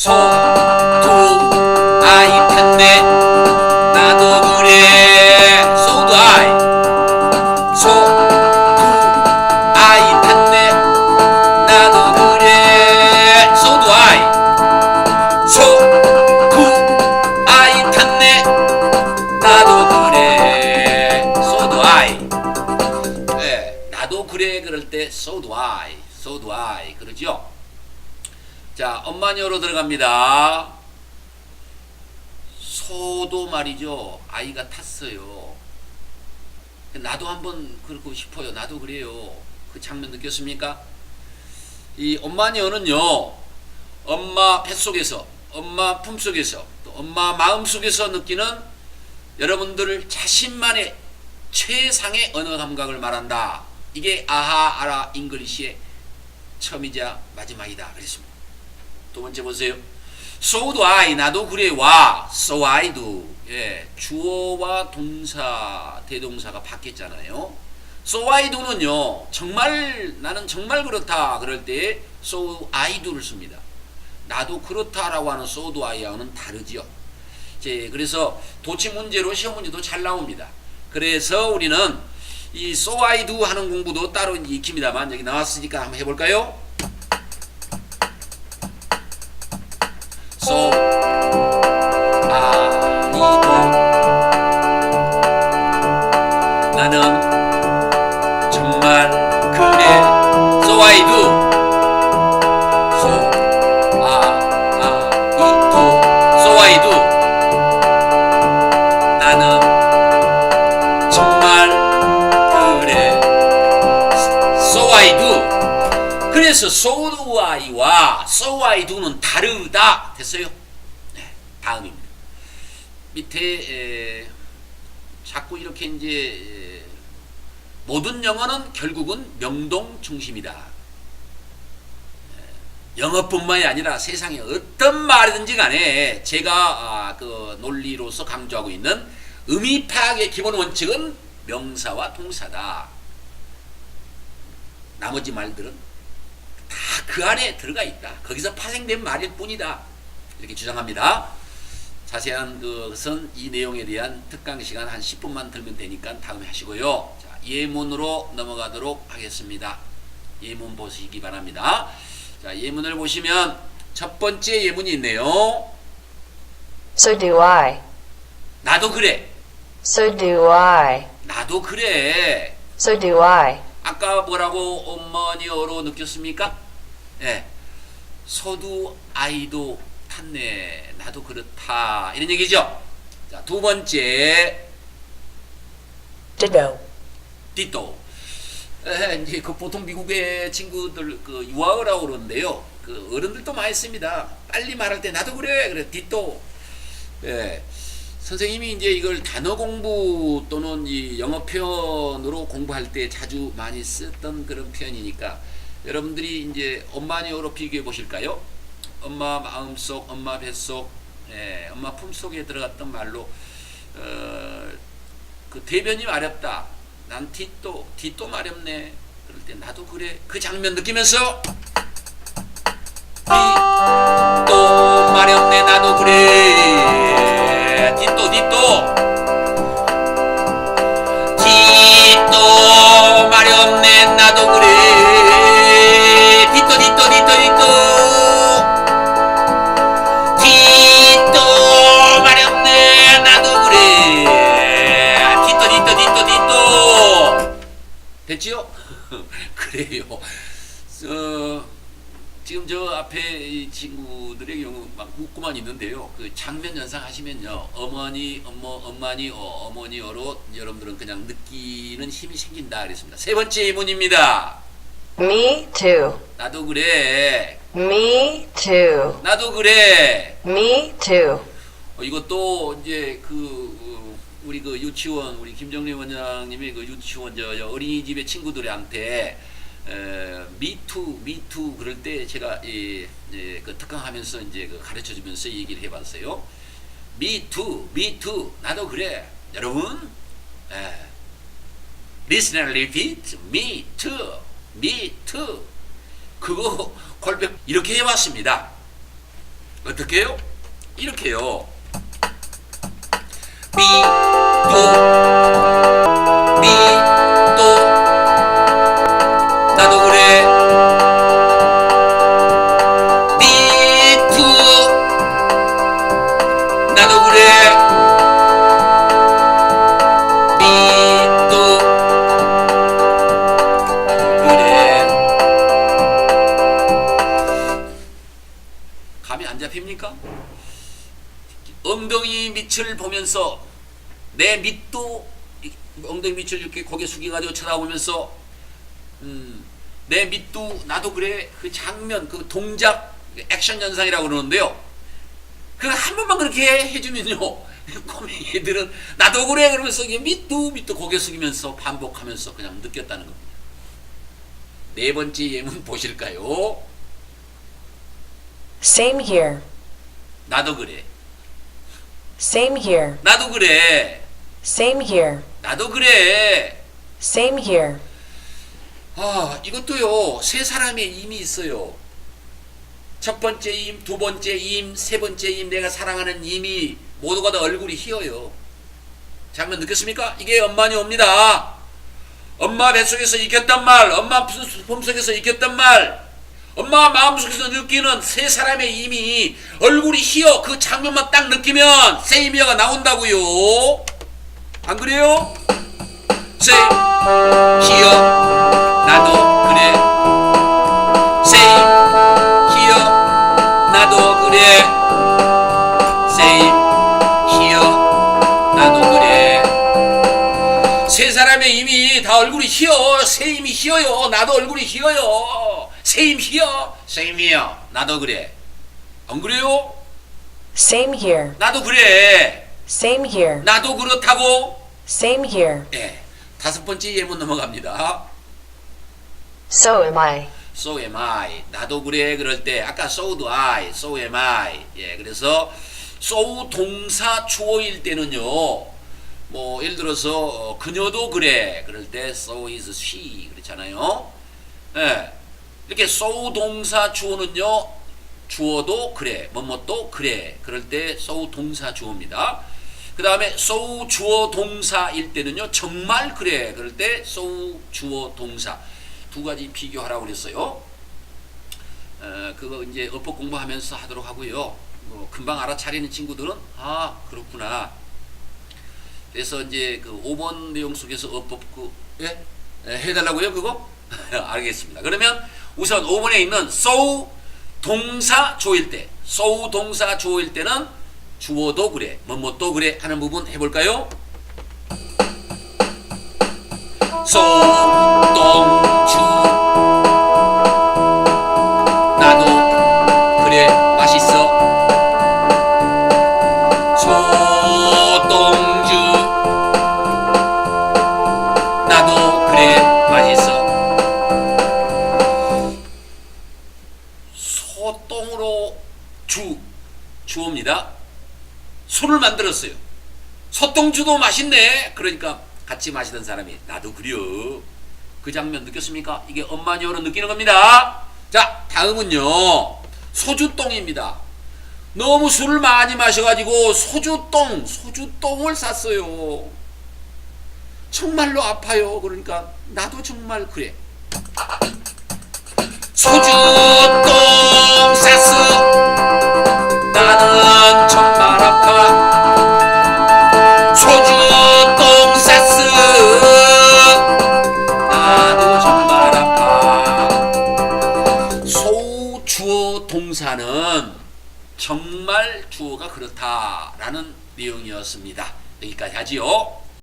소두 아이 탔네. 나도 그래. 소두 아이 소두 아이 탔네. 나도 그래. 소두 아이. 소두 아이. 탔네 나도 그래 소두 아이. 네, 나도 그래 그럴 때 I, so do I 그러죠. 자, 엄마녀로 들어갑니다. 소도 말이죠. 아이가 탔어요. 나도 한번 그러고 싶어요. 나도 그래요. 그 장면 느꼈습니까? 이 엄마녀는요. 엄마 뱃속에서, 엄마 품속에서, 또 엄마 마음속에서 느끼는 여러분들 자신만의 최상의 언어 감각을 말한다. 이게 아하 아라 잉글리시의 처음이자 마지막이다. 그랬습니다. 두 번째 보세요. So do I 나도 그래 와 so I do 예 주어와 동사 대동사가 바뀌었잖아요. so I do는요 정말 나는 정말 그렇다 그럴 때 so I do를 씁니다. 나도 그렇다라고 하는 so do I와는 다르지요. 이제 그래서 도치 문제로 시험 문제도 잘 나옵니다. 그래서 우리는 이 so I do 하는 공부도 따로 익힙니다만 여기 나왔으니까 한번 해볼까요? I do 나는 정말 그래 so I do so I do 나는 정말 그래 I do 그래서 so do I와 I do는 다르다 됐어요 네, 다음입니다 밑에 에, 자꾸 이렇게 이제 에, 모든 영어는 결국은 명동 중심이다 영어뿐만이 아니라 세상에 어떤 말이든지 간에 제가 아, 그 논리로서 강조하고 있는 의미 파악의 기본 원칙은 명사와 동사다. 나머지 말들은 다 그 안에 들어가 있다. 거기서 파생된 말일 뿐이다. 이렇게 주장합니다. 자세한 것은 이 내용에 대한 특강 시간 한 10분만 들면 되니까 다음에 하시고요. 자, 예문으로 넘어가도록 하겠습니다. 예문 보시기 바랍니다. 자, 예문을 보시면 첫 번째 예문이 있네요. So do I. 나도 그래. So do I. 나도 그래. So do I. 아까 뭐라고 어머니어로 느꼈습니까? 예. 소도 아이도 탔네. 나도 그렇다. 이런 얘기죠. 자, 두 번째. 디또. 에, 이제 그 보통 미국의 친구들 그 유아어라고 그러는데요. 그 어른들도 많이 씁니다. 빨리 말할 때 나도 그래. 그래. 디또. 예. 선생님이 이제 이걸 단어 공부 또는 이 영어 표현으로 공부할 때 자주 많이 쓰던 그런 표현이니까 여러분들이 이제 엄마니어로 비교해 보실까요? 엄마 마음속, 엄마 뱃속, 예, 엄마 품속에 들어갔던 말로 어, 그 대변이 마렵다. 난 뒷도 뒷도 마렵네. 그럴 때 나도 그래. 그 장면 느끼면서 뒷도 마렵네. 나도 그래. 됐지요? 그래요. 어, 지금 저 앞에 이 친구들의 경우 막 웃고만 있는데요. 그 장면 연상 하시면요. 어머니, 엄마, 엄마니, 어, 어머니 어로 여러분들은 그냥 느끼는 힘이 생긴다 그랬습니다. 세 번째 예문입니다. Me too. 나도 그래. Me too. 나도 그래. Me too. 어, 이것도 이제 그 어, 우리 그 유치원 우리 김정리 원장님이 그 유치원 저, 저 어린이집의 친구들한테 에, 미투 미투 그럴 때 제가 이, 예, 그 특강하면서 이제 그 가르쳐 주면서 얘기를 해봤어요. 미투 미투 나도 그래 여러분. 에, Listen and repeat. Me too. Me too. 그거 골백 이렇게 해봤습니다. 어떻게 해요? 이렇게요. 미, 도, 미, 도. 나도 그래. 미, 투. 나도 그래. 미, 도. 그래. 감이 안 잡힙니까? 엉덩이 밑을 보면서 내 밑도 이- 엉덩이 밑을 이렇게 고개 숙여가지고 쳐다보면서 음, 내 밑도 나도 그래 그 장면 그 동작 액션 현상이라고 그러는데요. 그걸 한 번만 그렇게 해주면요. 꼬맹이 애들은 나도 그래 그러면서 밑도 밑도 고개 숙이면서 반복하면서 그냥 느꼈다는 겁니다. 네 번째 예문 보실까요? Same here. 나도 그래. Same here. 나도 그래. Same here. 나도 그래. Same here. 아, 이것도요, 세 사람의 임이 있어요. 첫 번째 임, 두 번째 임, 세 번째 임, 내가 사랑하는 임이 모두가 다 얼굴이 휘어요. 장면 느꼈습니까? 이게 엄마니 옵니다. 엄마 뱃속에서 익혔단 말, 엄마 품속에서 익혔단 말, 엄마 마음속에서 느끼는 세 사람의 임이 얼굴이 휘어 그 장면만 딱 느끼면 세이미어가 나온다고요. 안 그래요? 세, 히어, 나도 그래. 히어, 나도 그래. 히어, 나도 그래. 세 사람의 이미 다 얼굴이 휘어. 세 임이 휘어요. 나도 얼굴이 휘어요. 세임 휘어. 세임이요. 나도 그래. 안 그래요? Same here. 나도 그래. Same here. 나도 그렇다고. Same here. 예. 다섯 번째 예문 넘어갑니다. So am I. So am I. 나도 그래. 그럴 때 아까 so do I, so am I. 예, 그래서 so 동사 주어일 때는요. 뭐 예를 들어서 어, 그녀도 그래. 그럴 때 so is she 그렇잖아요. 예. 이렇게 so 동사 주어는요. 주어도 그래. 뭐뭐도 그래. 그럴 때 so 동사 주어입니다. 그 다음에 so 주어 동사일 때는요. 정말 그래. 그럴 때 so 주어 동사. 두 가지 비교하라고 그랬어요. 어, 그거 이제 어법 공부하면서 하도록 하고요. 뭐 금방 알아차리는 친구들은 아 그렇구나. 그래서 이제 그 5번 내용 속에서 어법 그 예? 예, 해달라고요 그거? 알겠습니다. 그러면 우선 5번에 있는 so 동사 조일 때, so 동사 조일 때는 주어도 그래, 뭐뭐도 그래 하는 부분 해볼까요? so 동주. 나도 그래 맛있어. 소동주. 나도 그래 맛있어. 소똥으로 주. 주어입니다 소를 만들었어요. 소똥주도 맛있네. 그러니까 같이 마시던 사람이 나도 그려. 그 장면 느꼈습니까? 이게 엄마녀로 느끼는 겁니다. 자 다음은요. 소주똥입니다. 너무 술을 많이 마셔가지고 소주똥 소주똥을 샀어요. 정말로 아파요. 그러니까 나도 정말 그래. 소주똥 주어가 그렇다라는 내용이었습니다. 여기까지 하지요.